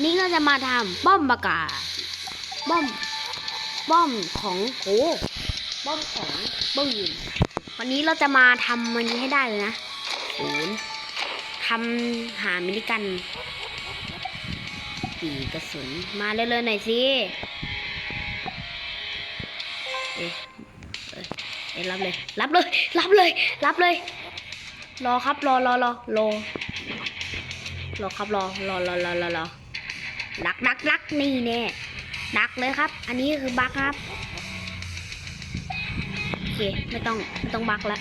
วันนี้ก็จะมาทำบ้อมปากกาบ้อมบ้อมของโหบ้อมของปืนวันนี้เราจะมาทำมันนี้ให้ได้เลยนะศูนย์ทำหามินิกันกี่กระสุนมาเร็วๆหน่อยสิเอ๊ะเอ้ยเอ๊ะรับเลย รับเลย รับเลย รับเลย รอครับรอรอรอรอรอครับรอรอรอรอรอ ดักดักดักนี่แน่ดักเลยครับ อันนี้คือบักครับโอเคไม่ต้องไม่ต้องบักแล้ว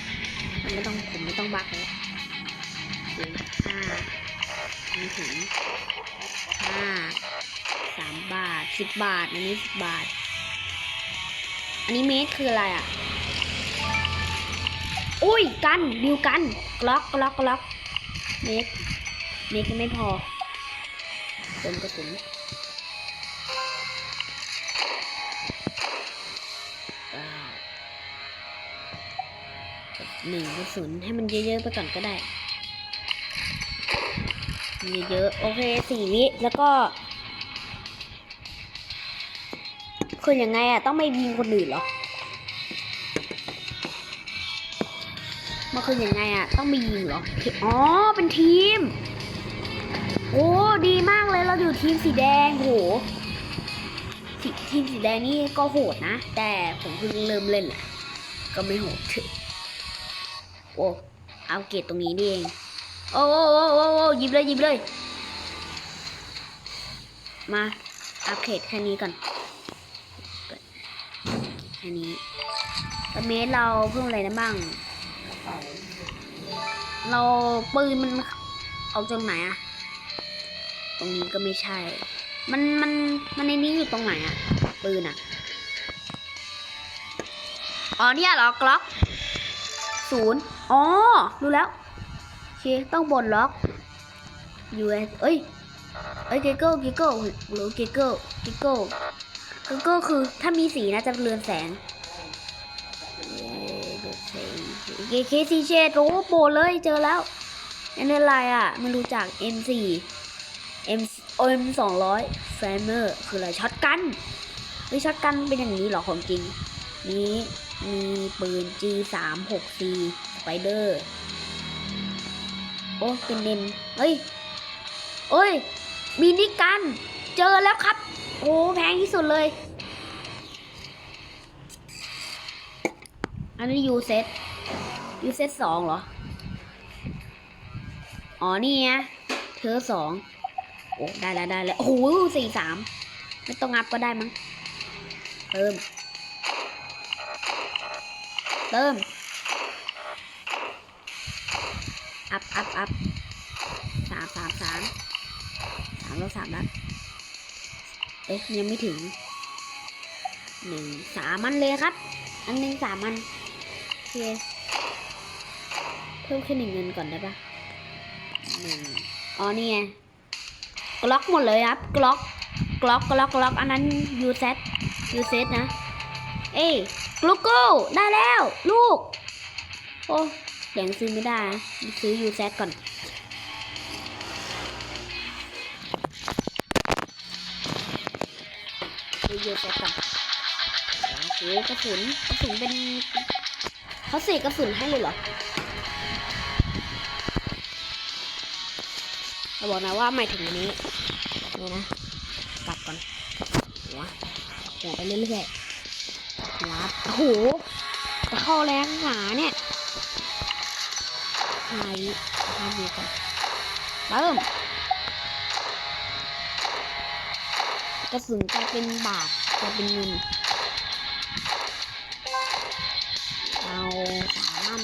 ไม่ต้องผมไม่ต้องบักแล้วห้าไม่ถึงห้าสามบาทสิบบาท อันนี้สิบบาท อันนี้เมตรคืออะไรอะอุ้ยกันดิวกันกล็อกกล็อกกล็อกเมกเมกก็ไม่พอ เติมกระสุนว้าหนึ่งกระสุนให้มันเยอะๆไปก่อนก็ได้มีเยอะๆโอเคสี่วิแล้วก็คือยังไงอะต้องไม่ยิงคนอื่นเหรอมันคือยังไงอะต้องไปยิงเหรอ อ๋อ เป็นทีม โอ้ เราอยู่ทีมสีแดงโหทีทีมสีแดงนี่ก็โหดนะ แต่ผมเพิ่งเริ่มเล่นแหละก็ไม่โหดโอ้เอาเกตตรงนี้นี่เอง โอ้โอ้โอ้โอ้โอ้ยิบเลยยิบเลย มาอัปเกรดแค่นี้ก่อนแค่นี้แล้วเมสเราเพิ่มอะไรได้บ้าง เราปืนมันออกจากไหนอะ ตรงนี้ก็ไม่ใช่ มันมันมันในนี้อยู่ตรงไหนอะปืนอะอ๋อเนี่ยเหรอกล็อกศูนย์อ๋อรู้แล้วโอเคต้องบนล็อก US เอ้ยเอ้ยเกเกิลเกเกิลหรือเกเกิลเกเกิลเกเกิลคือถ้ามีสีนะจะเรือนแสงเกเคซีเชดโอ้โปรเลยเจอแล้วอันนี้อะไรอะไม่รู้จัก M4 M M สองร้อยแฟมเมอร์คืออะไรช็อตกันเฮ้ยช็อตกันเป็นอย่างนี้เหรอของจริง นี้มีปืน G 3 6 C สไปเดอร์โอ้เป็นเนมเฮ้ยเอ้ยมินิกัน เจอแล้วครับ โอ้แพงที่สุดเลย อันนี้ยูเซตยูเซตสองเหรอ อ๋อนี่ไงเธอสอง โอ้ได้แล้วได้แล้วโอ้โหสี่สามไม่ต้องงับก็ได้มั้งเติมเติมอัพอัพอัพสามสามสามสามแล้วสามแล้วเอ๊ะยังไม่ถึงหนึ่งสามมันเลยครับ อันหนึ่งสามมันโอเคเพิ่มแค่หนึ่งเงินก่อนได้ปะหนึ่งอ๋อนี่ไง กล็อกหมดเลยครับกล็อกกล็อกกล็อกกล็อกอันนั้นยูเซตยูเซตนะ เอ้ยกลูโก้ได้แล้ว ลูก โอ้แดงซื้อไม่ได้ซื้อยูเซตก่อนซื้อยูเซตก่อนโอเคกระสุนกระสุนเป็นเขาเสกกระสุนให้เลยเหรอ เราบอกนะว่าหมายถึงอันนี้นี่นะกลับก่อนหัวหัวไปเรื่อยๆหัวโอ้โหจะเข้าแรงหนาเนี่ยหายหายดีก่อนเริ่มกระสุนกลายเป็นบาทกลายเป็นเงินเอาสามอัน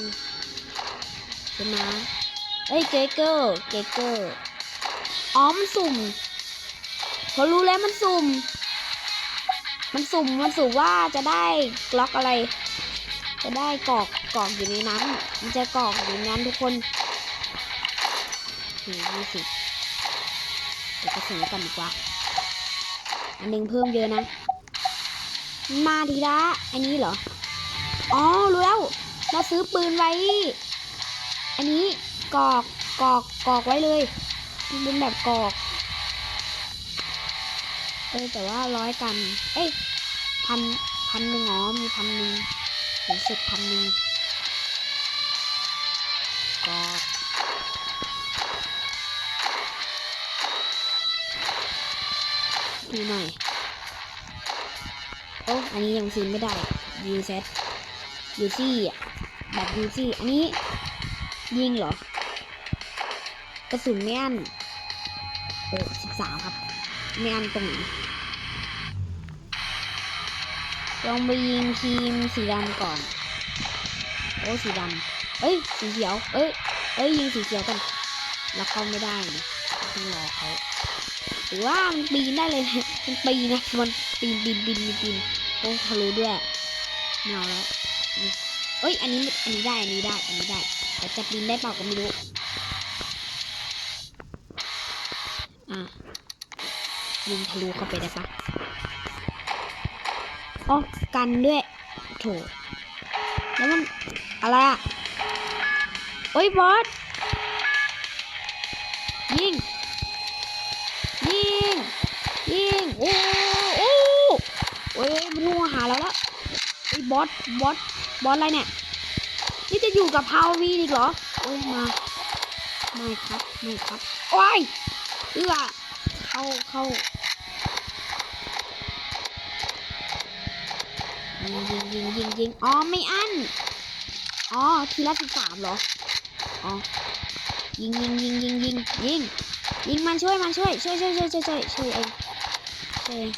ใช่ไหมเอ้ยเกเกอร์เกเกอร์ อ๋อ มันสุ่มพอรู้แล้วมันสุ่ม มันสุ่ม มันสุ่มว่าจะได้กล็อกอะไร จะได้กรอกกรอกอยู่ในนั้น มันจะกรอกอยู่ในนั้นทุกคนถึงยี่สิเดี๋ยวกระสุนกันดีกว่า อันหนึ่งเพิ่มเยอะนะ มาทีละ อันนี้เหรอ อ๋อ รู้แล้ว เราซื้อปืนไว้ อันนี้กรอกกรอกกรอกไว้เลย เป็นแบบกรอกเออแต่ว่าร้อยกัน เอ้ยพันพันหนึ่งอ๋อมีพันหนึ่งถึงสุดพันหนึ่งก็ดูหน่อยโอ้อันนี้ยังซื้อไม่ได้ยูเซตยูซี่อะแบบยูซี่ อันนี้ยิงเหรอกระสุนไม่อัน อ้สิบสามครับไม่อันตรงไหนลองไปยิงทีมสีดำก่อน โอ้สีดำเอ้ย สีเขียว เอ้ย เอ้ย ยิงสีเขียวกันแล้วเข้าไม่ได้นะต้องรอเขาหรือว่ามันปีนได้เลย มันปีนนะ มันปีนปีนปีนปีนโอ้ทะลุด้วยไม่เอาแล้วเอ้ย อันนี้ อันนี้ได้ อันนี้ได้ อันนี้ได้ แต่จะปีนได้เปล่าก็ไม่รู้ ยิงทะลุเข้าไปได้ปะอ๋อกันด้วยโถแล้วมันอะไรอะ โอ้ยบอส ยิง ยิง ยิง โอ้โอ้โอ้ยมันหัวหาเราแล้วไอ้ยบอส บอส บอสอะไรเนี่ย นี่จะอยู่กับพาววีอีกเหรอ โอ้ยมา ไม่ครับ ไม่ครับ โอ้ยเอื้อ เข้าเข้ายิงยิงยิงยิงยิงอ๋อไม่อั้นอ๋อทีละสิบสามเหรออ๋อยิงยิงยิงยิงยิงยิงยิงมันช่วยมันช่วยช่วยช่วยช่วยช่วยช่วยช่วยเองช่วยเอง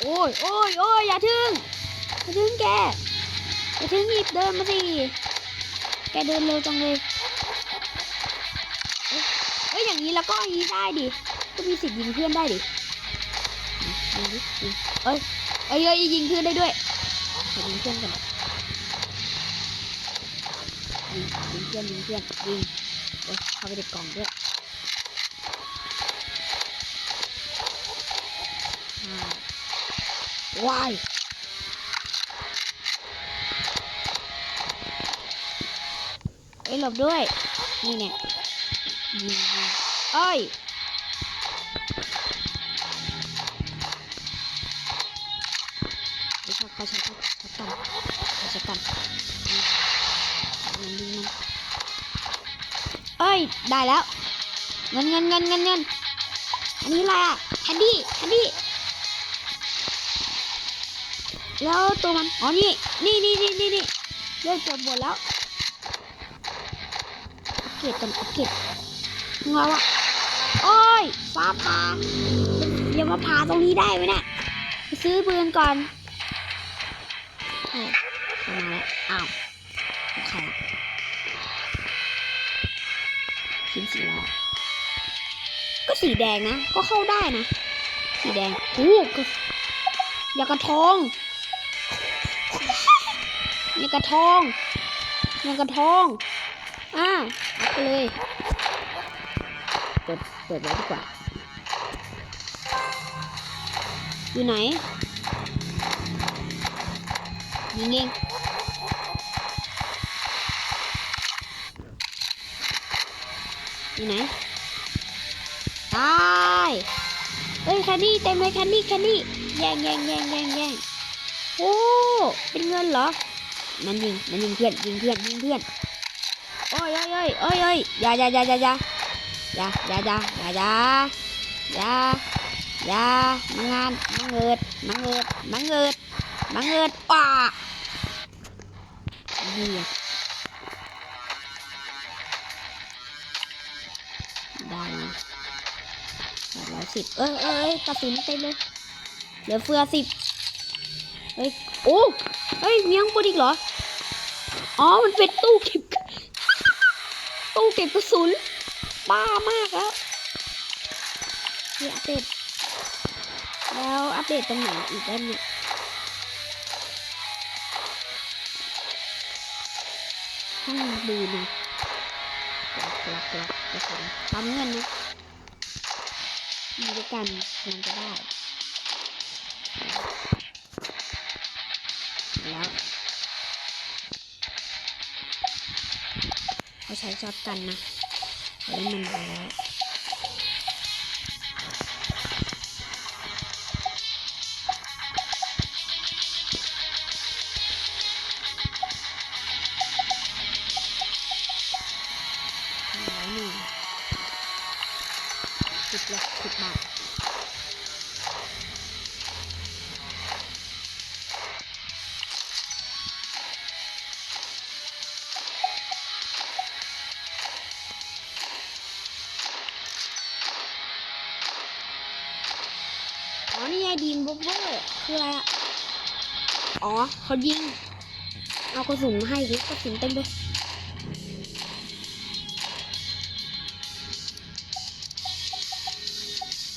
โอ้ยโอ้ยโอ้ยอย่าทึ่งอย่าทึ่งแกอย่าทึ่งหยิบเดินมาสิแกเดินเร็วจังเลยเอ้ยอย่างนี้แล้วก็ยีได้ดิ ก็มีสิทธิ์ยิงเพื่อนได้ดิยิงดิยิงเอ้ยเอ้ยเอ้ยยิงเพื่อนได้ด้วยยิงเพื่อนก่อนยิงยิงเพื่อนยิงเพื่อนยิงเอ้ยเข้าไปในกล่องด้วยว้ายเอ้ยหลบด้วย นี่เนี่ยยิงเอ้ย ได้แล้วเงินเงินเงินเงินเงินอันนี้อะไรอะแคนดี้แคนดี้แล้วตัวมันอ๋อนี่นี่นี่นี่นี่นี่เลือดเกือบหมดแล้วอัปเกรดกันอัปเกรดมึงาอะโอ้ยฟ้าผ่าอย่ามาผ่าตรงนี้ได้ไหมเนี่ยไปซื้อปืนก่อนใช่เข้ามาแล้วอ้าวของใคร ชิ้นสีล้อก็สีแดงนะ ก็เข้าได้นะ สีแดงโอ้ก็อยากกระทองอยากกระทองอยากกระทอง อ่าเอาไปเลยเปิดเปิดไว้ดีกว่า อยู่ไหนยิงเอง อยู่ไหนตายเฮ้ยแคนดี้เต็มเลยแคนดี้แคนดี้แย่งแย่งแย่งแย่งแย่งโอ้เป็นเงินเหรอมันยิงมันยิงเพื่อนยิงเพื่อนยิงเพื่อนโอ้ยโอ้ยโอ้ยโอ้ยโอ้ยอย่าอย่าอย่าอย่าอย่าอย่าอย่าอย่าอย่าอย่าอย่าอย่ามังงานมังเงิดมังเงิดมังเงิดมังเงิดว้าเฮีย สิบเอ้ยเอ้ยเอ้ยกระสุนเต็มเลยเหลือเฟือสิบเฮ้ยโอ้เฮ้ยมีข้างบนอีกเหรอ อ๋อ มันเป็นตู้เก็บ ตู้เก็บกระสุน บ้ามากแล้วนี่อัปเดต แล้วอัปเดตตรงไหนอีกได้เนี่ยห้องดูนะกลักกลักกลักกระสุนปั๊มเงินนะ มีด้วยกันมันจะได้ แล้วเขาใช้ช็อตกันนะเขาเล่นมันไปแล้ว สิบบาทอ๋อ นี่ไงดีมบ็อบเบอร์คืออะไรอะ อ๋อ เขายิง เอากระสุนมาให้ดิกระสุนเต็มเลย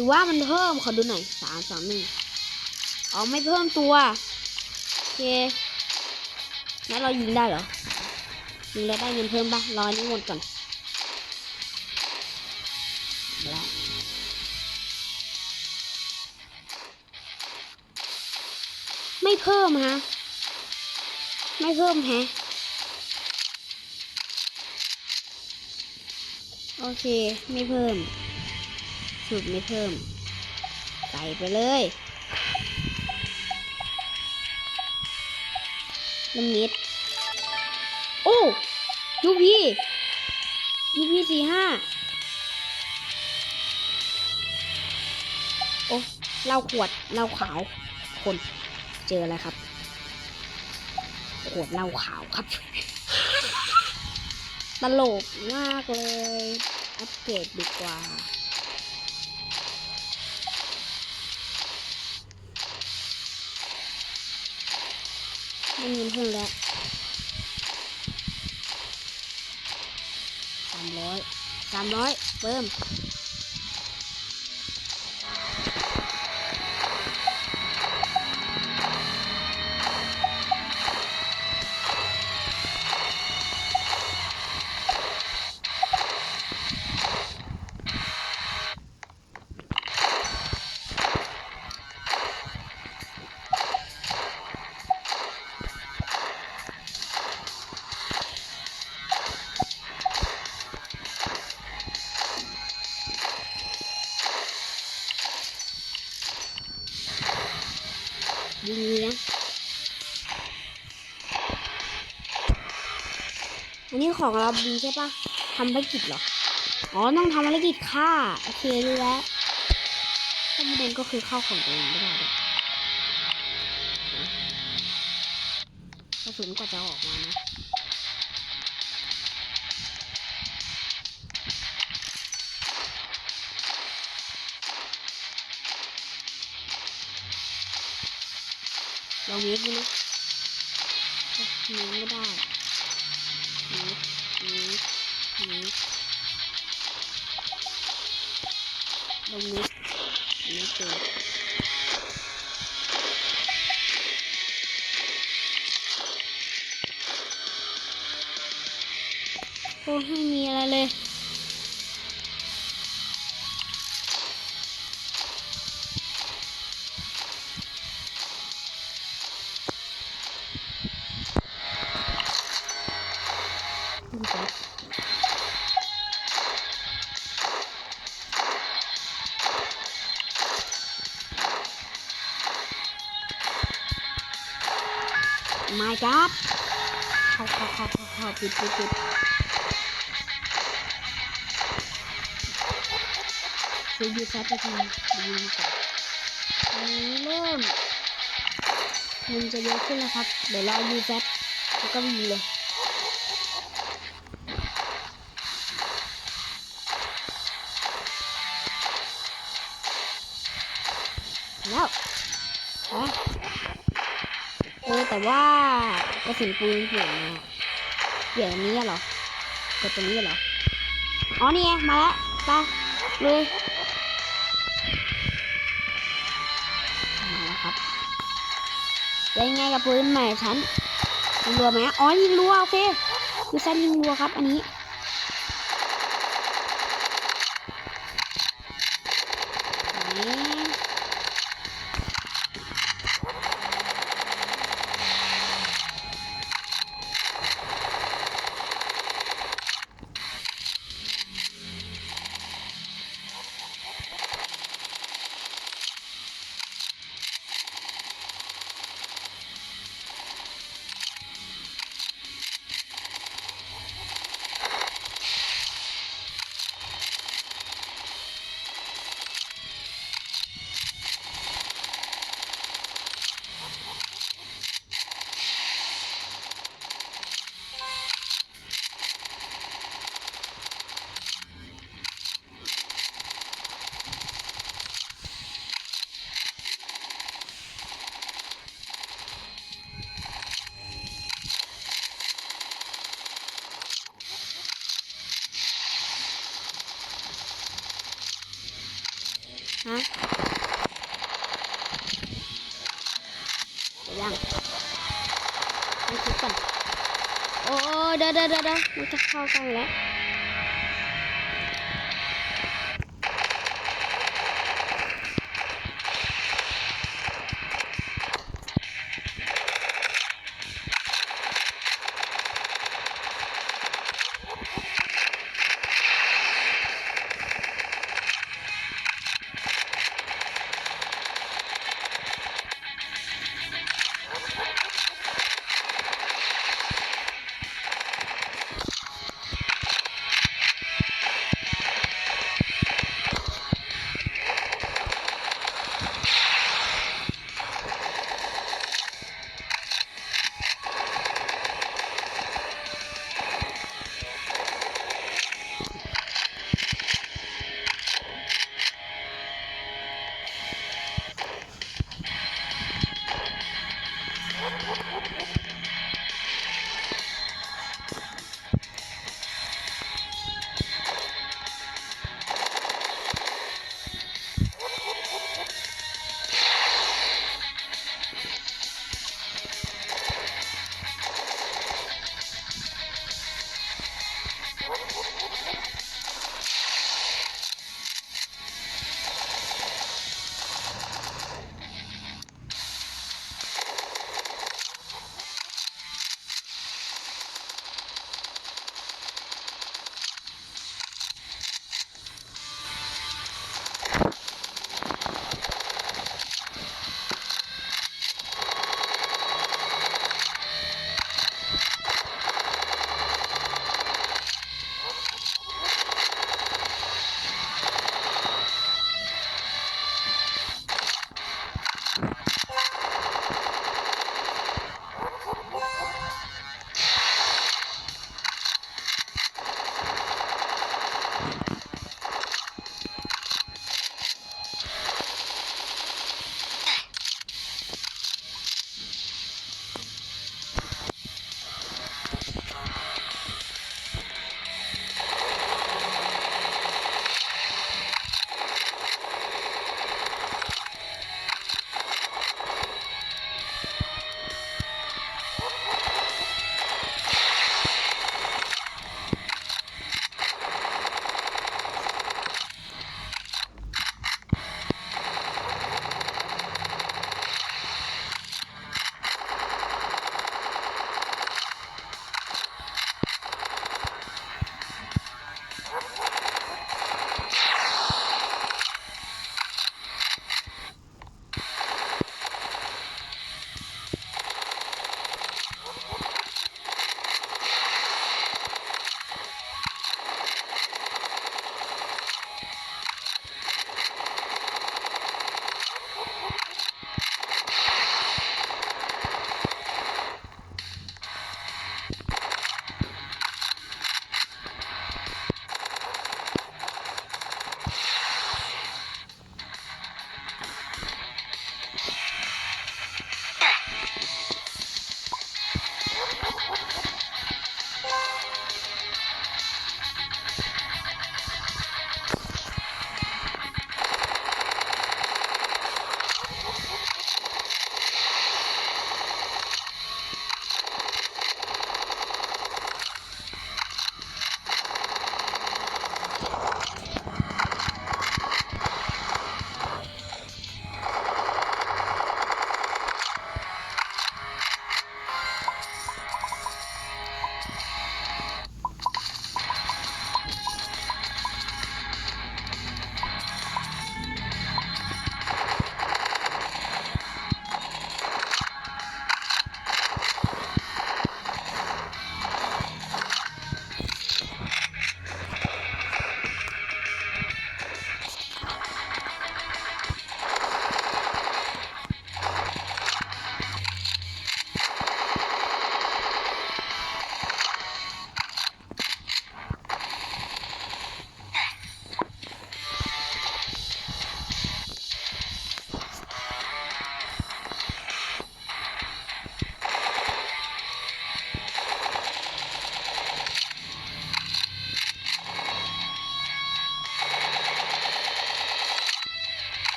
รือว่ามันเพิ่มขอดูหน่อยสามสองหนึ่งอ๋อไม่เพิ่มตัวโอเคงั้นเรายิงได้เหรอยิงแล้วได้เงินเพิ่มปะรออันนี้หมดก่อนแล้วไม่เพิ่มฮะไม่เพิ่มแฮะโอเค ไม่เพิ่ม สุดไม่เพิ่ม ใส่ไปเลยลำนิด โอ้ยูพียูพีสี่ห้าโอ้เหล้าขวดเหล้าขาว คนเจออะไรครับ ขวดเหล้าขาวครับ ตลกมากเลย อัปเกรดดีกว่า ไม่มีเพิ่มแล้วสามร้อยสามร้อยเพิ่ม ของเราบินใช่ปะทำภารกิจเหรอ อ๋อ ต้องทำภารกิจฆ่า โอเครู้แล้วถ้าประเด็นก็คือเข้าของตัวเองไม่ได้ด้วยกระสุนกว่าจะออกมานะลองเมคดูนะเอ๊ะเมคไม่ได้เมค เมคเมคลอ มาจับเข้าเข้าเข้าเข้าเข้าปิดปิดปิดซื้อยูซัดไปทียิงก่อนอันนี้เริ่มมันจะเยอะขึ้นแล้วครับ เดี๋ยวรอยูซัดแล้วก็มีเลย แต่ว่ากระสุนปืนเปลี่ยนเปลี่ยนนี้เหรอกดตรงนี้เหรอ อ๋อนี่ไงมาแล้วไปเลยมาแล้วครับเป็นไงกับปืนใหม่ฉันยิงรัวไหมอ๋อยิงรัวโอเคคือฉันยิงรัวครับอันนี้ ดี๋ยวเดี๋ยวมันจะเข้ากันแล้ว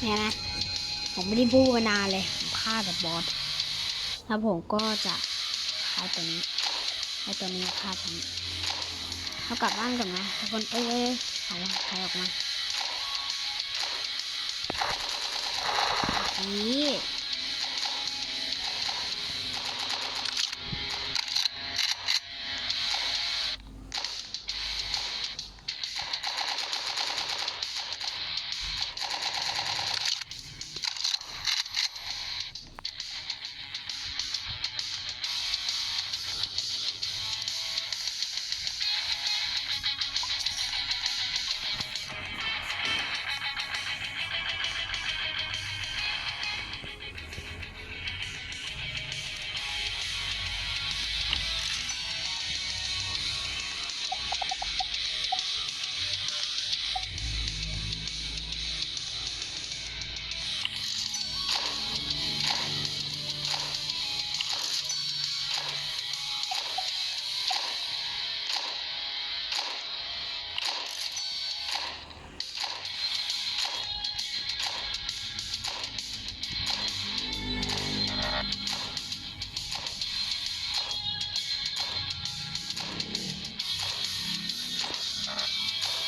เนี่ยนะ ผมไม่ได้พูดมานานเลยผมฆ่าแต่บอสแล้วผมก็จะฆ่าตัวนี้ไอ้ตัวนี้ฆ่าตัวนี้เขากลับบ้านก่อนนะทุกคนเอ้ยเอ้ยเอ้ยเอาใครออกมานี่